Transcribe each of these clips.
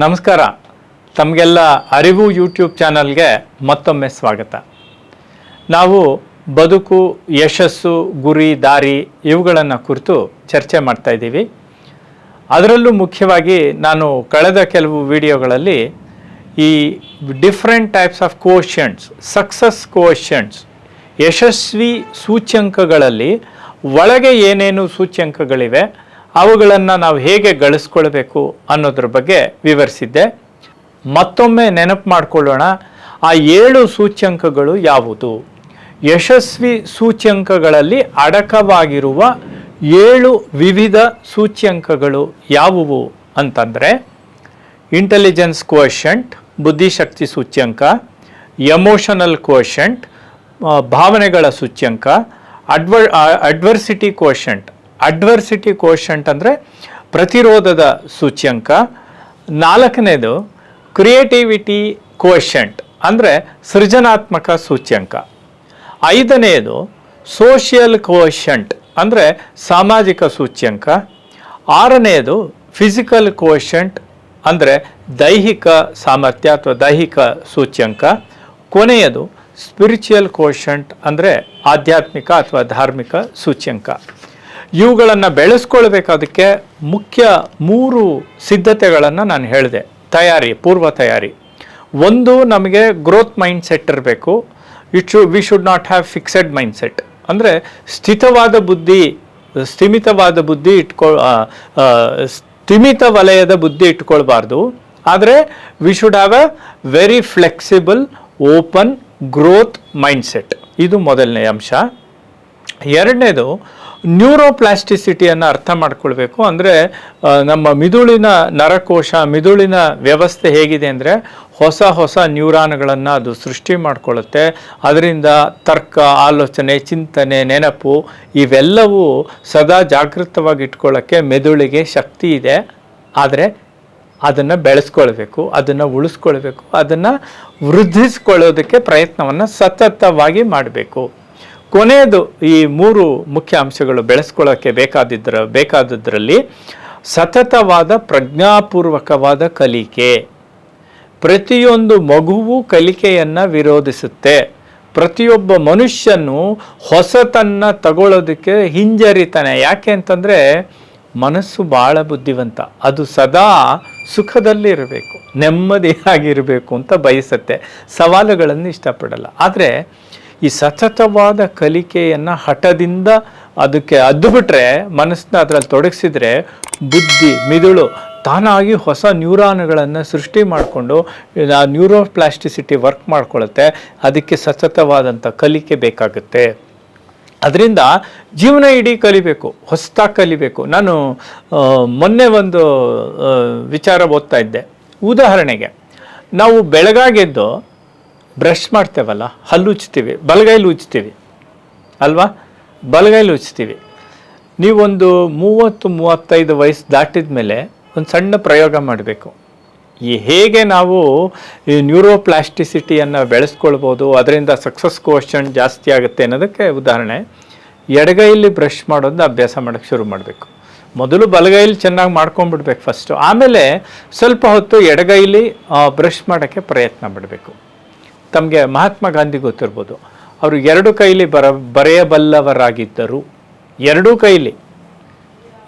ನಮಸ್ಕಾರ. ತಮಗೆಲ್ಲ ಅರಿವು ಯೂಟ್ಯೂಬ್ ಚಾನಲ್ಗೆ ಮತ್ತೊಮ್ಮೆ ಸ್ವಾಗತ. ನಾವು ಬದುಕು, ಯಶಸ್ಸು, ಗುರಿ, ದಾರಿ ಇವುಗಳನ್ನು ಕುರಿತು ಚರ್ಚೆ ಮಾಡ್ತಾ ಇದ್ದೀವಿ. ಅದರಲ್ಲೂ ಮುಖ್ಯವಾಗಿ ನಾನು ಕಳೆದ ಕೆಲವು ವಿಡಿಯೋಗಳಲ್ಲಿ ಈ different types of questions success questions ಯಶಸ್ವಿ ಸೂಚ್ಯಂಕಗಳಲ್ಲಿ ಒಳಗೆ ಏನೇನು ಸೂಚ್ಯಂಕಗಳಿವೆ ಅವುಗಳನ್ನು ನಾವು ಹೇಗೆ ಗಳಿಸ್ಕೊಳ್ಬೇಕು ಅನ್ನೋದ್ರ ಬಗ್ಗೆ ವಿವರಿಸಿದ್ದೆ. ಮತ್ತೊಮ್ಮೆ ನೆನಪು ಮಾಡಿಕೊಳ್ಳೋಣ, ಆ ಏಳು ಸೂಚ್ಯಂಕಗಳು ಯಾವುದು? ಯಶಸ್ವಿ ಸೂಚ್ಯಂಕಗಳಲ್ಲಿ ಅಡಕವಾಗಿರುವ ಏಳು ವಿವಿಧ ಸೂಚ್ಯಂಕಗಳು ಯಾವುವು ಅಂತಂದರೆ ಇಂಟೆಲಿಜೆನ್ಸ್ ಕ್ವಶಂಟ್ ಬುದ್ಧಿಶಕ್ತಿ ಸೂಚ್ಯಂಕ ಎಮೋಷನಲ್ ಕ್ವಶಂಟ್ ಭಾವನೆಗಳ ಸೂಚ್ಯಂಕ adversity adversity quotient adversity quotient ಅಂದರೆ ಪ್ರತಿರೋಧದ ಸೂಚ್ಯಂಕ. ನಾಲ್ಕನೇದು ಕ್ರಿಯೇಟಿವಿಟಿ ಕೋಶಂಟ್ ಅಂದರೆ ಸೃಜನಾತ್ಮಕ ಸೂಚ್ಯಂಕ. ಐದನೆಯದು ಸೋಷಿಯಲ್ ಕೋಶಂಟ್ ಅಂದರೆ ಸಾಮಾಜಿಕ ಸೂಚ್ಯಂಕ. ಆರನೆಯದು ಫಿಸಿಕಲ್ ಕೋಶಂಟ್ ಅಂದರೆ ದೈಹಿಕ ಸಾಮರ್ಥ್ಯ ಅಥವಾ ದೈಹಿಕ ಸೂಚ್ಯಂಕ. ಕೊನೆಯದು ಸ್ಪಿರಿಚುಯಲ್ ಕೋಶಂಟ್ ಅಂದರೆ ಆಧ್ಯಾತ್ಮಿಕ ಅಥವಾ ಧಾರ್ಮಿಕ ಸೂಚ್ಯಂಕ. ಇವುಗಳನ್ನು ಬೆಳೆಸ್ಕೊಳ್ಬೇಕಾದಕ್ಕೆ ಮುಖ್ಯ ಮೂರು ಸಿದ್ಧತೆಗಳನ್ನು ನಾನು ಹೇಳಿದೆ. ತಯಾರಿ, ಪೂರ್ವ ತಯಾರಿ. ಒಂದು, ನಮಗೆ ಗ್ರೋತ್ ಮೈಂಡ್ ಸೆಟ್ ಇರಬೇಕು. ಇಟ್ ಶು we should not have fixed mindset ಅಂದರೆ ಸ್ಥಿತವಾದ ಬುದ್ಧಿ, ಸ್ಥಿಮಿತವಾದ ಬುದ್ಧಿ ಇಟ್ಕೊ ಸ್ಥಿಮಿತ ವಲಯದ ಬುದ್ಧಿ ಇಟ್ಕೊಳ್ಬಾರ್ದು. ಆದರೆ we should have a very flexible open growth mindset ಇದು ಮೊದಲನೇ ಅಂಶ. ಎರಡನೇದು ನ್ಯೂರೋಪ್ಲಾಸ್ಟಿಸಿಟಿಯನ್ನು ಅರ್ಥ ಮಾಡ್ಕೊಳ್ಬೇಕು. ಅಂದರೆ ನಮ್ಮ ಮಿದುಳಿನ ನರಕೋಶ, ಮಿದುಳಿನ ವ್ಯವಸ್ಥೆ ಹೇಗಿದೆ ಅಂದರೆ, ಹೊಸ ಹೊಸ ನ್ಯೂರಾನ್ಗಳನ್ನು ಅದು ಸೃಷ್ಟಿ ಮಾಡಿಕೊಳ್ಳುತ್ತೆ. ಅದರಿಂದ ತರ್ಕ, ಆಲೋಚನೆ, ಚಿಂತನೆ, ನೆನಪು ಇವೆಲ್ಲವೂ ಸದಾ ಜಾಗೃತವಾಗಿ ಇಟ್ಕೊಳ್ಳೋಕ್ಕೆ ಮೆದುಳಿಗೆ ಶಕ್ತಿ ಇದೆ. ಆದರೆ, ಅದನ್ನು ಬೆಳೆಸ್ಕೊಳ್ಬೇಕು, ಅದನ್ನು ಉಳಿಸ್ಕೊಳ್ಬೇಕು, ಅದನ್ನು ವೃದ್ಧಿಸ್ಕೊಳ್ಳೋದಕ್ಕೆ ಪ್ರಯತ್ನವನ್ನು ಸತತವಾಗಿ ಮಾಡಬೇಕು. ಕೊನೆಯದು ಈ ಮೂರು ಮುಖ್ಯ ಅಂಶಗಳು ಬೆಳೆಸ್ಕೊಳ್ಳೋಕ್ಕೆ ಬೇಕಾದಿದ್ದರ ಬೇಕಾದದ್ರಲ್ಲಿ ಸತತವಾದ ಪ್ರಜ್ಞಾಪೂರ್ವಕವಾದ ಕಲಿಕೆ. ಪ್ರತಿಯೊಂದು ಮಗುವು ಕಲಿಕೆಯನ್ನು ವಿರೋಧಿಸುತ್ತೆ. ಪ್ರತಿಯೊಬ್ಬ ಮನುಷ್ಯನು ಹೊಸತನ್ನು ತಗೊಳ್ಳೋದಕ್ಕೆ ಹಿಂಜರಿತಾನೆ. ಯಾಕೆ ಅಂತಂದರೆ ಮನಸ್ಸು ಭಾಳ ಬುದ್ಧಿವಂತ. ಅದು ಸದಾ ಸುಖದಲ್ಲಿ ಇರಬೇಕು ನೆಮ್ಮದಿಯಾಗಿರಬೇಕು ಅಂತ ಬಯಸುತ್ತೆ. ಸವಾಲುಗಳನ್ನು ಇಷ್ಟಪಡಲ್ಲ. ಆದರೆ ಈ ಸತತವಾದ ಕಲಿಕೆಯನ್ನು ಹಠದಿಂದ ಅದಕ್ಕೆ ಅದ್ದು ಬಿಟ್ರೆ ಮನಸ್ಸನ್ನ ಅದರಲ್ಲಿ ತೊಡಗಿಸಿದ್ರೆ ಬುದ್ಧಿ, ಮಿದುಳು ತಾನಾಗಿ ಹೊಸ ನ್ಯೂರಾನ್ಗಳನ್ನು ಸೃಷ್ಟಿ ಮಾಡಿಕೊಂಡು, ಆ ನ್ಯೂರೋಪ್ಲಾಸ್ಟಿಸಿಟಿ ವರ್ಕ್ ಮಾಡ್ಕೊಳ್ಳುತ್ತೆ ಅದಕ್ಕೆ ಸತತವಾದಂಥ ಕಲಿಕೆ ಬೇಕಾಗುತ್ತೆ. ಅದರಿಂದ ಜೀವನ ಇಡೀ ಕಲಿಬೇಕು, ಹೊಸದಾಗಿ ಕಲಿಬೇಕು. ನಾನು ಮೊನ್ನೆ ಒಂದು ವಿಚಾರ ಓದ್ತಾ ಇದ್ದೆ. ಉದಾಹರಣೆಗೆ, ನಾವು ಬೆಳಗಾಗೆದ್ದು ಬ್ರಷ್ ಮಾಡ್ತೇವಲ್ಲ, ಹಲ್ಲು ಉಜ್ತೀವಿ ಬಲಗೈಲಿ ಉಚ್ತೀವಿ ಅಲ್ವಾ? ಬಲಗೈಲಿ ಉಚ್ತೀವಿ ನೀವೊಂದು ಮೂವತ್ತು, ಮೂವತ್ತೈದು ವಯಸ್ಸು ದಾಟಿದ ಮೇಲೆ ಒಂದು ಸಣ್ಣ ಪ್ರಯೋಗ ಮಾಡಬೇಕು. ಈ ಹೇಗೆ ನಾವು ಈ ನ್ಯೂರೋಪ್ಲಾಸ್ಟಿಸಿಟಿಯನ್ನು ಬೆಳೆಸ್ಕೊಳ್ಬೋದು, ಅದರಿಂದ ಸಕ್ಸಸ್ ಕ್ವಶನ್ ಜಾಸ್ತಿ ಆಗುತ್ತೆ ಅನ್ನೋದಕ್ಕೆ ಉದಾಹರಣೆ. ಎಡಗೈಲಿ ಬ್ರಷ್ ಮಾಡೋದನ್ನ ಅಭ್ಯಾಸ ಮಾಡೋಕ್ಕೆ ಶುರು ಮಾಡಬೇಕು. ಮೊದಲು ಬಲಗೈಲಿ ಚೆನ್ನಾಗಿ ಮಾಡ್ಕೊಂಡ್ಬಿಡ್ಬೇಕು ಫಸ್ಟು. ಆಮೇಲೆ ಸ್ವಲ್ಪ ಹೊತ್ತು ಎಡಗೈಲಿ ಬ್ರಷ್ ಮಾಡೋಕ್ಕೆ ಪ್ರಯತ್ನ ಪಡಬೇಕು. ತಮಗೆ ಮಹಾತ್ಮ ಗಾಂಧಿ ಗೊತ್ತಿರ್ಬೋದು. ಅವರು ಎರಡು ಕೈಲಿ ಬರ, ಬರೆಯಬಲ್ಲವರಾಗಿದ್ದರು. ಎರಡೂ ಕೈಲಿ.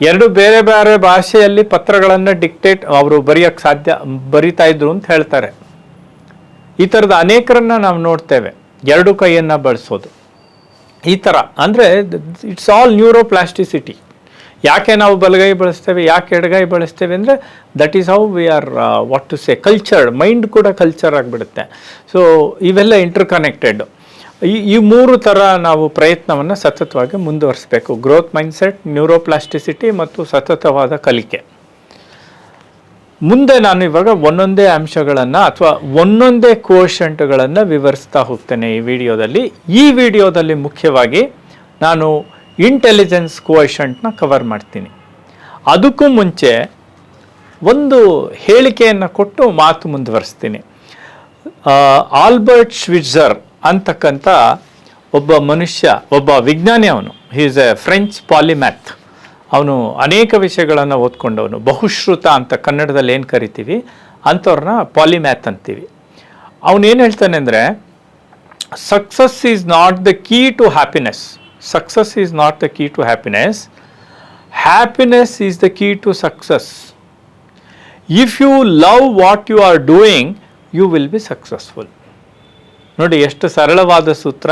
ಎರಡು ಬೇರೆ ಬೇರೆ ಭಾಷೆಯಲ್ಲಿ ಪತ್ರಗಳನ್ನು ಡಿಕ್ಟೇಟ್ ಅವರು ಬರೆಯೋಕ್ಕೆ ಸಾಧ್ಯ, ಬರಿತಾ ಇದ್ರು ಅಂತ ಹೇಳ್ತಾರೆ. ಈ ಥರದ ಅನೇಕರನ್ನ ನಾವು ನೋಡ್ತೇವೆ. ಎರಡು ಕೈಯನ್ನು ಬಳಸೋದು. ಈ ಥರ ಅಂದರೆ ಇಟ್ಸ್ ಆಲ್ ನ್ಯೂರೋಪ್ಲಾಸ್ಟಿಸಿಟಿ ಯಾಕೆ ನಾವು ಬಲಗೈ ಬಳಸ್ತೇವೆ, ಯಾಕೆ ಎಡಗೈ ಬಳಸ್ತೇವೆ ಅಂದರೆ that is how we are what to say cultured mind ಕೂಡ ಕಲ್ಚರ್ ಆಗಿಬಿಡುತ್ತೆ. ಸೊ ಇವೆಲ್ಲ ಇಂಟರ್ ಕನೆಕ್ಟೆಡ್ ಈ ಈ ಮೂರು ಥರ ನಾವು ಪ್ರಯತ್ನವನ್ನು ಸತತವಾಗಿ ಮುಂದುವರಿಸಬೇಕು. ಗ್ರೋತ್ ಮೈಂಡ್ಸೆಟ್ ನ್ಯೂರೋಪ್ಲಾಸ್ಟಿಸಿಟಿ ಮತ್ತು ಸತತವಾದ ಕಲಿಕೆ. ಮುಂದೆ ನಾನು ಇವಾಗ ಒಂದೊಂದೇ ಅಂಶಗಳನ್ನು ಅಥವಾ ಒಂದೊಂದೇ ಕೋಶಂಟ್ಗಳನ್ನು ವಿವರಿಸ್ತಾ ಹೋಗ್ತೇನೆ ಈ ವಿಡಿಯೋದಲ್ಲಿ. ಈ ವಿಡಿಯೋದಲ್ಲಿ ಮುಖ್ಯವಾಗಿ ನಾನು ಇಂಟೆಲಿಜೆನ್ಸ್ ಕೋಶಂಟ್ನ ಕವರ್ ಮಾಡ್ತೀನಿ. ಅದಕ್ಕೂ ಮುಂಚೆ ಒಂದು ಹೇಳಿಕೆಯನ್ನು ಕೊಟ್ಟು ಮಾತು ಮುಂದುವರಿಸ್ತೀನಿ. ಆಲ್ಬರ್ಟ್ ಶ್ವಿಟ್ಜರ್ ಅಂತಕ್ಕಂಥ ಒಬ್ಬ ಮನುಷ್ಯ, ಒಬ್ಬ ವಿಜ್ಞಾನಿ ಅವನು. ಈಸ್ ಎ ಫ್ರೆಂಚ್ ಪಾಲಿಮ್ಯಾಥ್ ಅವನು ಅನೇಕ ವಿಷಯಗಳನ್ನು ಓದ್ಕೊಂಡವನು. ಬಹುಶ್ರುತ ಅಂತ ಕನ್ನಡದಲ್ಲಿ ಏನು ಕರಿತೀವಿ? ಅಂಥವ್ರನ್ನ ಪಾಲಿಮ್ಯಾಥ್ ಅಂತೀವಿ. ಅವನೇನು ಹೇಳ್ತಾನೆ ಅಂದರೆ success is not the key to happiness success is not the key to happiness happiness is the key to success if you love what you are doing you will be successful ನೋಡಿ, ಎಷ್ಟು ಸರಳವಾದ ಸೂತ್ರ.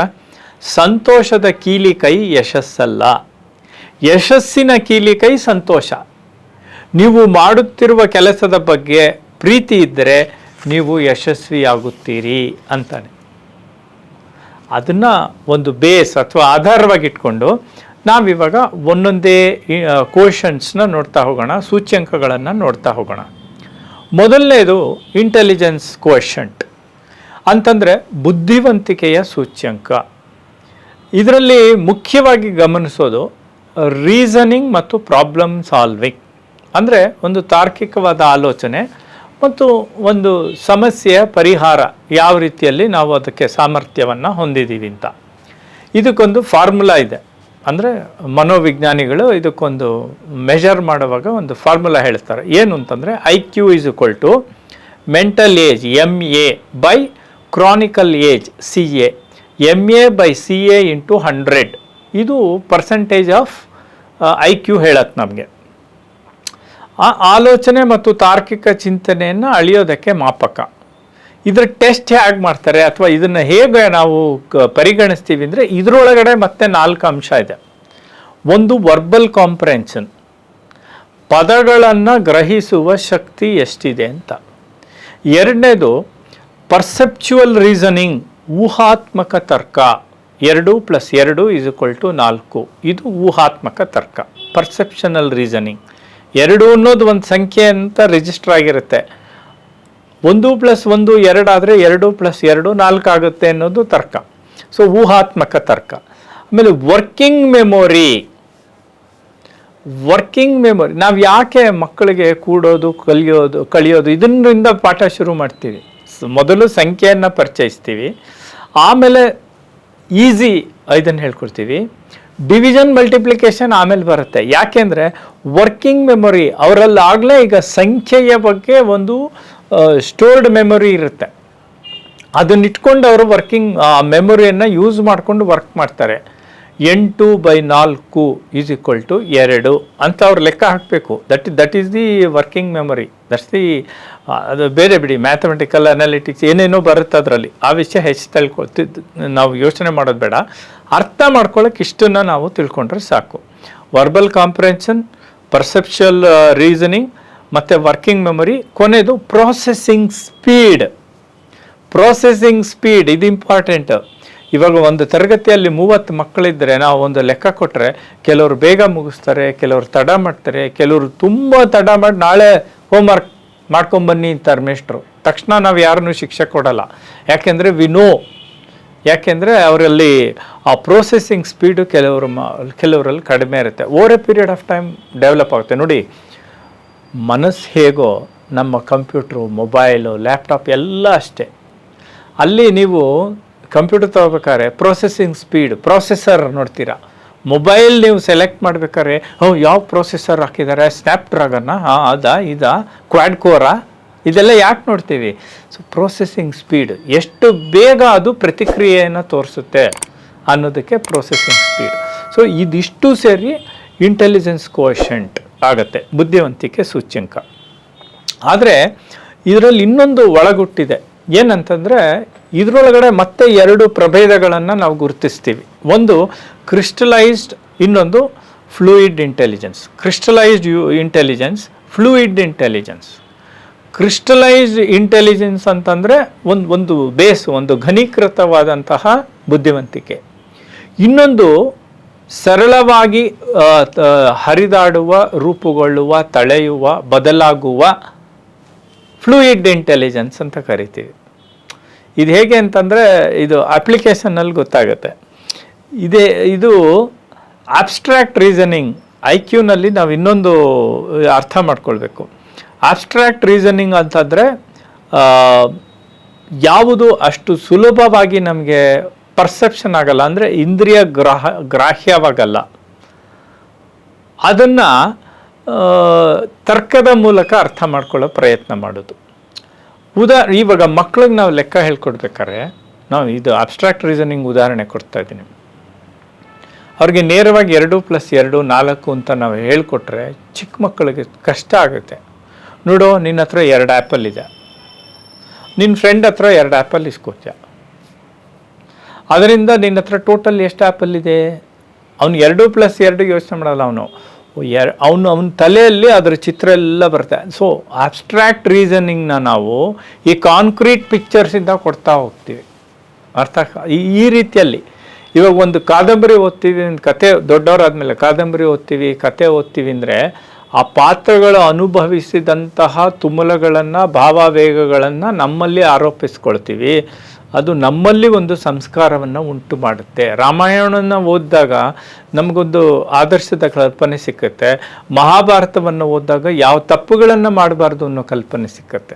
ಸಂತೋಷದ ಕೀಲಿ ಕೈ ಯಶಸ್ಸಲ್ಲ. ಯಶಸ್ಸಿನ ಕೀಲಿ ಕೈ ಸಂತೋಷ. ನೀವು ಮಾಡುತ್ತಿರುವ ಕೆಲಸದ ಬಗ್ಗೆ ಪ್ರೀತಿ ಇದ್ದರೆ ನೀವು ಯಶಸ್ವಿಯಾಗುತ್ತೀರಿ ಅಂತಾನೆ. ಅದನ್ನು ಒಂದು ಬೇಸ್ ಅಥವಾ ಆಧಾರವಾಗಿ ಇಟ್ಕೊಂಡು ನಾವಿವಾಗ ಒಂದೊಂದೇ ಕ್ವಶನ್ಸ್ನ ನೋಡ್ತಾ ಹೋಗೋಣ, ಸೂಚ್ಯಂಕಗಳನ್ನು ನೋಡ್ತಾ ಹೋಗೋಣ. ಮೊದಲನೇದು ಇಂಟೆಲಿಜೆನ್ಸ್ ಕ್ವಶಂಟ್ ಅಂತಂದರೆ ಬುದ್ಧಿವಂತಿಕೆಯ ಸೂಚ್ಯಂಕ. ಇದರಲ್ಲಿ ಮುಖ್ಯವಾಗಿ ಗಮನಿಸೋದು ರೀಸನಿಂಗ್ ಮತ್ತು ಪ್ರಾಬ್ಲಮ್ ಸಾಲ್ವಿಂಗ್ ಅಂದರೆ ಒಂದು ತಾರ್ಕಿಕವಾದ ಆಲೋಚನೆ ಮತ್ತು ಒಂದು ಸಮಸ್ಯೆಯ ಪರಿಹಾರ ಯಾವ ರೀತಿಯಲ್ಲಿ ನಾವು ಅದಕ್ಕೆ ಸಾಮರ್ಥ್ಯವನ್ನು ಹೊಂದಿದ್ದೀವಿ ಅಂತ. ಇದಕ್ಕೊಂದು ಫಾರ್ಮುಲಾ ಇದೆ. ಅಂದರೆ ಮನೋವಿಜ್ಞಾನಿಗಳು ಇದಕ್ಕೊಂದು ಮೆಷರ್ ಮಾಡುವಾಗ ಒಂದು ಫಾರ್ಮುಲಾ ಹೇಳ್ತಾರೆ. ಏನು ಅಂತಂದರೆ I Q is equal to mental age M A by chronical age, C A. M A by C A into hundred. ಇದು ಪರ್ಸೆಂಟೇಜ್ ಆಫ್ ಐ ಕ್ಯೂ ಹೇಳತ್ತೆ ನಮಗೆ. ಆ ಆಲೋಚನೆ ಮತ್ತು ತಾರ್ಕಿಕ ಚಿಂತನೆಯನ್ನು ಅಳಿಯೋದಕ್ಕೆ ಮಾಪಕ. ಇದ್ರ ಟೆಸ್ಟ್ ಹೇಗೆ ಮಾಡ್ತಾರೆ ಅಥವಾ ಇದನ್ನು ಹೇಗೆ ನಾವು ಪರಿಗಣಿಸ್ತೀವಿ ಅಂದರೆ ಇದರೊಳಗಡೆ ಮತ್ತೆ ನಾಲ್ಕು ಅಂಶ ಇದೆ. ಒಂದು ವರ್ಬಲ್ ಕಾಂಪ್ರೆನ್ಷನ್ ಪದಗಳನ್ನು ಗ್ರಹಿಸುವ ಶಕ್ತಿ ಎಷ್ಟಿದೆ ಅಂತ. ಎರಡನೇದು ಪರ್ಸೆಪ್ಚುವಲ್ ರೀಸನಿಂಗ್ ಊಹಾತ್ಮಕ ತರ್ಕ. ಎರಡು ಪ್ಲಸ್ ಎರಡು ಇಸ್ ಇಕ್ವಲ್ ಟು ನಾಲ್ಕು. ಇದು ಊಹಾತ್ಮಕ ತರ್ಕ. ಪರ್ಸೆಪ್ಷನಲ್ ರೀಸನಿಂಗ್ ಎರಡು ಅನ್ನೋದು ಒಂದು ಸಂಖ್ಯೆ ಅಂತ ರಿಜಿಸ್ಟರ್ ಆಗಿರುತ್ತೆ. ಒಂದು ಪ್ಲಸ್ ಒಂದು ಎರಡಾದರೆ ಎರಡು ಪ್ಲಸ್ ಎರಡು ನಾಲ್ಕು ಆಗುತ್ತೆ ಅನ್ನೋದು ತರ್ಕ. ಸೊ ಊಹಾತ್ಮಕ ತರ್ಕ. ಆಮೇಲೆ ವರ್ಕಿಂಗ್ ಮೆಮೊರಿ ವರ್ಕಿಂಗ್ ಮೆಮೊರಿ ನಾವು ಯಾಕೆ ಮಕ್ಕಳಿಗೆ ಕೂಡೋದು, ಕಲಿಯೋದು ಕಲಿಯೋದು ಇದರಿಂದ ಪಾಠ ಶುರು ಮಾಡ್ತೀವಿ. ಮೊದಲು ಸಂಖ್ಯೆಯನ್ನು ಪರಿಚಯಿಸ್ತೀವಿ. ಆಮೇಲೆ ಈಸಿ ಇದನ್ನು ಹೇಳ್ಕೊಡ್ತೀವಿ. ಡಿವಿಷನ್ ಮಲ್ಟಿಪ್ಲಿಕೇಶನ್ ಆಮೇಲೆ ಬರುತ್ತೆ. ಯಾಕೆಂದರೆ ವರ್ಕಿಂಗ್ ಮೆಮೊರಿ ಅವರಲ್ಲಾಗಲೇ ಈಗ ಸಂಖ್ಯೆಯ ಬಗ್ಗೆ ಒಂದು ಸ್ಟೋರ್ಡ್ ಮೆಮೊರಿ ಇರುತ್ತೆ. ಅದನ್ನ ಇಟ್ಕೊಂಡು ಅವರು ವರ್ಕಿಂಗ್ ಮೆಮೊರಿಯನ್ನು ಯೂಸ್ ಮಾಡಿಕೊಂಡು ವರ್ಕ್ ಮಾಡ್ತಾರೆ. ಎಂಟು ಬೈ ನಾಲ್ಕು ಈಸ್ ಈಕ್ವಲ್ ಟು ಎರಡು ಅಂತ ಅವ್ರು ಲೆಕ್ಕ ಹಾಕಬೇಕು. That that is the working memory that's the ಅದು ಬೇರೆ ಬಿಡಿ ಮ್ಯಾಥಮೆಟಿಕಲ್ ಅನಾಲಿಟಿಕ್ಸ್ ಏನೇನೋ ಬರುತ್ತೆ ಅದರಲ್ಲಿ. ಆ ವಿಷಯ ಹೆಚ್ಚು ತಳ್ಕೊಳ್ತಿದ್ದು ನಾವು ಯೋಚನೆ ಮಾಡೋದು ಬೇಡ. ಅರ್ಥ ಮಾಡ್ಕೊಳ್ಳೋಕೆ ಇಷ್ಟನ್ನು ನಾವು ತಿಳ್ಕೊಂಡ್ರೆ ಸಾಕು. ವರ್ಬಲ್ ಕಾಂಪ್ರೆನ್ಷನ್ ಪರ್ಸೆಪ್ಷಲ್ ರೀಸನಿಂಗ್ ಮತ್ತು ವರ್ಕಿಂಗ್ ಮೆಮೊರಿ ಕೊನೆಯದು ಪ್ರೊಸೆಸಿಂಗ್ ಸ್ಪೀಡ್ ಪ್ರೊಸೆಸಿಂಗ್ ಸ್ಪೀಡ್ ಇದು ಇಂಪಾರ್ಟೆಂಟ್ ಇವಾಗ ಒಂದು ತರಗತಿಯಲ್ಲಿ ಮೂವತ್ತು ಮಕ್ಕಳಿದ್ದರೆ ನಾವು ಒಂದು ಲೆಕ್ಕ ಕೊಟ್ಟರೆ ಕೆಲವರು ಬೇಗ ಮುಗಿಸ್ತಾರೆ, ಕೆಲವರು ತಡ ಮಾಡ್ತಾರೆ, ಕೆಲವರು ತುಂಬ ತಡ ಮಾಡಿ ನಾಳೆ ಹೋಮ್ವರ್ಕ್ ಮಾಡ್ಕೊಂಬನ್ನಿ ಅಂತಾರೆ ಮೇಷ್ಟ್ರು. ತಕ್ಷಣ ನಾವು ಯಾರನ್ನೂ ಶಿಕ್ಷೆ ಕೊಡಲ್ಲ. ಯಾಕೆಂದರೆ ವಿ ನೋ ಯಾಕೆಂದರೆ ಅವರಲ್ಲಿ ಆ ಪ್ರೊಸೆಸಿಂಗ್ ಸ್ಪೀಡು ಕೆಲವರು ಕೆಲವರಲ್ಲಿ ಕಡಿಮೆ ಇರುತ್ತೆ. Over a period of time develop ಆಗುತ್ತೆ. ನೋಡಿ, ಮನಸ್ಸು ಹೇಗೋ ನಮ್ಮ ಕಂಪ್ಯೂಟ್ರು ಮೊಬೈಲು ಲ್ಯಾಪ್ಟಾಪ್ ಎಲ್ಲ ಅಷ್ಟೇ. ಅಲ್ಲಿ ನೀವು ಕಂಪ್ಯೂಟರ್ ತಗೋಬೇಕಾದ್ರೆ ಪ್ರೊಸೆಸಿಂಗ್ ಸ್ಪೀಡ್ ಪ್ರೊಸೆಸರ್ ನೋಡ್ತೀರಾ. ಮೊಬೈಲ್ ನೀವು ಸೆಲೆಕ್ಟ್ ಮಾಡ್ಬೇಕಾದ್ರೆ ಹ್ಞೂ ಯಾವ ಪ್ರೊಸೆಸರ್ ಹಾಕಿದ್ದಾರೆ? ಸ್ನ್ಯಾಪ್ ಡ್ರಾಗನ್ನ ಹಾಂ ಅದಾ, ಇದಾ ಕ್ವಾಡ್ ಕೋರಾ ಇದೆಲ್ಲ ಯಾಕೆ ನೋಡ್ತೀವಿ? ಸೊ ಪ್ರೊಸೆಸಿಂಗ್ ಸ್ಪೀಡ್ ಎಷ್ಟು ಬೇಗ ಅದು ಪ್ರತಿಕ್ರಿಯೆಯನ್ನು ತೋರಿಸುತ್ತೆ ಅನ್ನೋದಕ್ಕೆ ಪ್ರೊಸೆಸಿಂಗ್ ಸ್ಪೀಡ್ ಸೊ ಇದಿಷ್ಟು ಸೇರಿ ಇಂಟೆಲಿಜೆನ್ಸ್ ಕೋಷಂಟ್ ಆಗುತ್ತೆ, ಬುದ್ಧಿವಂತಿಕೆ ಸೂಚ್ಯಂಕ. ಆದರೆ, ಇದರಲ್ಲಿ ಇನ್ನೊಂದು ಒಳಗುಟ್ಟಿದೆ. ಏನಂತಂದರೆ, ಇದರೊಳಗಡೆ ಮತ್ತೆ ಎರಡು ಪ್ರಭೇದಗಳನ್ನು ನಾವು ಗುರುತಿಸ್ತೀವಿ. ಒಂದು ಕ್ರಿಸ್ಟಲೈಸ್ಡ್ ಇನ್ನೊಂದು fluid intelligence crystallised you intelligence fluid intelligence crystallised intelligence ಅಂತಂದರೆ ಒಂದು ಒಂದು ಬೇಸ್ ಒಂದು ಘನೀಕೃತವಾದಂತಹ ಬುದ್ಧಿವಂತಿಕೆ. ಇನ್ನೊಂದು ಸರಳವಾಗಿ ಹರಿದಾಡುವ, ರೂಪುಗೊಳ್ಳುವ, ತಳೆಯುವ, ಬದಲಾಗುವ ಫ್ಲೂಯಿಡ್ ಇಂಟೆಲಿಜೆನ್ಸ್ ಅಂತ ಕರಿತೀವಿ. ಇದು ಹೇಗೆ ಅಂತಂದರೆ ಇದು ಅಪ್ಲಿಕೇಶನಲ್ಲಿ ಗೊತ್ತಾಗುತ್ತೆ. ಇದೇ, ಇದು ಅಬ್ಸ್ಟ್ರಾಕ್ಟ್ ರೀಸನಿಂಗ್ ಐ ಕ್ಯೂನಲ್ಲಿ ನಾವು ಇನ್ನೊಂದು ಅರ್ಥ ಮಾಡ್ಕೊಳ್ಬೇಕು. ಅಬ್ಸ್ಟ್ರಾಕ್ಟ್ ರೀಸನಿಂಗ್ ಅಂತಂದರೆ ಯಾವುದು ಅಷ್ಟು ಸುಲಭವಾಗಿ ನಮಗೆ ಪರ್ಸೆಪ್ಷನ್ ಆಗಲ್ಲ. ಅಂದರೆ ಇಂದ್ರಿಯ ಗ್ರಾಹ, ಗ್ರಾಹ್ಯವಾಗಲ್ಲ. ಅದನ್ನು ತರ್ಕದ ಮೂಲಕ ಅರ್ಥ ಮಾಡ್ಕೊಳ್ಳೋ ಪ್ರಯತ್ನ ಮಾಡೋದು. ಉದಾ, ಇವಾಗ ಮಕ್ಳಿಗೆ ನಾವು ಲೆಕ್ಕ ಹೇಳ್ಕೊಡ್ಬೇಕಾದ್ರೆ, ನಾವು ಇದು ಅಬ್ಸ್ಟ್ರಾಕ್ಟ್ ರೀಸನಿಂಗ್ ಉದಾಹರಣೆ ಕೊಡ್ತಾ ಇದ್ದೀನಿ. ಅವ್ರಿಗೆ ನೇರವಾಗಿ ಎರಡು ಪ್ಲಸ್ ಎರಡು, ನಾಲ್ಕು ಅಂತ ನಾವು ಹೇಳ್ಕೊಟ್ರೆ ಚಿಕ್ಕ ಮಕ್ಕಳಿಗೆ ಕಷ್ಟ ಆಗುತ್ತೆ. ನೋಡು, ನಿನ್ನ ಹತ್ರ ಎರಡು ಆ್ಯಪಲ್ ಇದೆ. ನಿನ್ನ ಫ್ರೆಂಡ್ ಹತ್ರ ಎರಡು ಆ್ಯಪಲ್ ಇಸ್ಕೋತ್ಯ ಅದರಿಂದ ನಿನ್ನ ಹತ್ರ ಟೋಟಲ್ ಎಷ್ಟು ಆ್ಯಪಲ್ ಇದೆ? ಅವ್ನು ಎರಡು ಪ್ಲಸ್ ಎರಡು ಯೋಚನೆ ಮಾಡಲ್ಲ ಅವನು. ಎರ್, ಅವನು, ಅವನ ತಲೆಯಲ್ಲಿ ಅದರ ಚಿತ್ರ ಎಲ್ಲ ಬರುತ್ತೆ. ಸೊ ಅಬ್ಸ್ಟ್ರಾಕ್ಟ್ ರೀಸನಿಂಗ್ನ ನಾವು ಈ ಕಾಂಕ್ರೀಟ್ ಪಿಕ್ಚರ್ಸಿಂದ ಕೊಡ್ತಾ ಹೋಗ್ತೀವಿ. ಅರ್ಥ ಈ ರೀತಿಯಲ್ಲಿ. ಇವಾಗ ಒಂದು ಕಾದಂಬರಿ ಓದ್ತೀವಿ, ಕತೆ, ದೊಡ್ಡವರಾದ್ಮೇಲೆ ಕಾದಂಬರಿ ಓದ್ತೀವಿ, ಕತೆ ಓದ್ತೀವಿ ಅಂದರೆ ಆ ಪಾತ್ರಗಳು ಅನುಭವಿಸಿದಂತಹ ತುಮಲಗಳನ್ನು, ಭಾವಾವೇಗಗಳನ್ನು ನಮ್ಮಲ್ಲಿ ಆರೋಪಿಸ್ಕೊಳ್ತೀವಿ. ಅದು ನಮ್ಮಲ್ಲಿ ಒಂದು ಸಂಸ್ಕಾರವನ್ನು ಉಂಟು ಮಾಡುತ್ತೆ. ರಾಮಾಯಣವನ್ನು ಓದಿದಾಗ ನಮಗೊಂದು ಆದರ್ಶದ ಕಲ್ಪನೆ ಸಿಕ್ಕತ್ತೆ. ಮಹಾಭಾರತವನ್ನು ಓದಿದಾಗ ಯಾವ ತಪ್ಪುಗಳನ್ನು ಮಾಡಬಾರ್ದು ಅನ್ನೋ ಕಲ್ಪನೆ ಸಿಕ್ಕತ್ತೆ.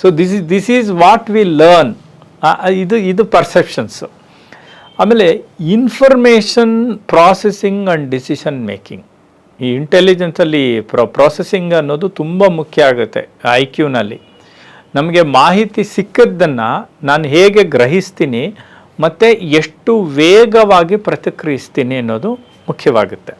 So this is this is what we learn ಇದು ಇದು ಪರ್ಸೆಪ್ಷನ್ಸು ಆಮೇಲೆ information processing and decision making ಈ ಇಂಟೆಲಿಜೆನ್ಸಲ್ಲಿ ಪ್ರೊ ಪ್ರೊಸೆಸಿಂಗ್ ಅನ್ನೋದು ತುಂಬ ಮುಖ್ಯ ಆಗುತ್ತೆ ಐ ಕ್ಯೂನಲ್ಲಿ ನಮಗೆ ಮಾಹಿತಿ ಸಿಕ್ಕದ್ದನ್ನು ನಾನು ಹೇಗೆ ಗ್ರಹಿಸ್ತೀನಿ, ಮತ್ತು ಎಷ್ಟು ವೇಗವಾಗಿ ಪ್ರತಿಕ್ರಿಯಿಸ್ತೀನಿ ಅನ್ನೋದು ಮುಖ್ಯವಾಗುತ್ತೆ.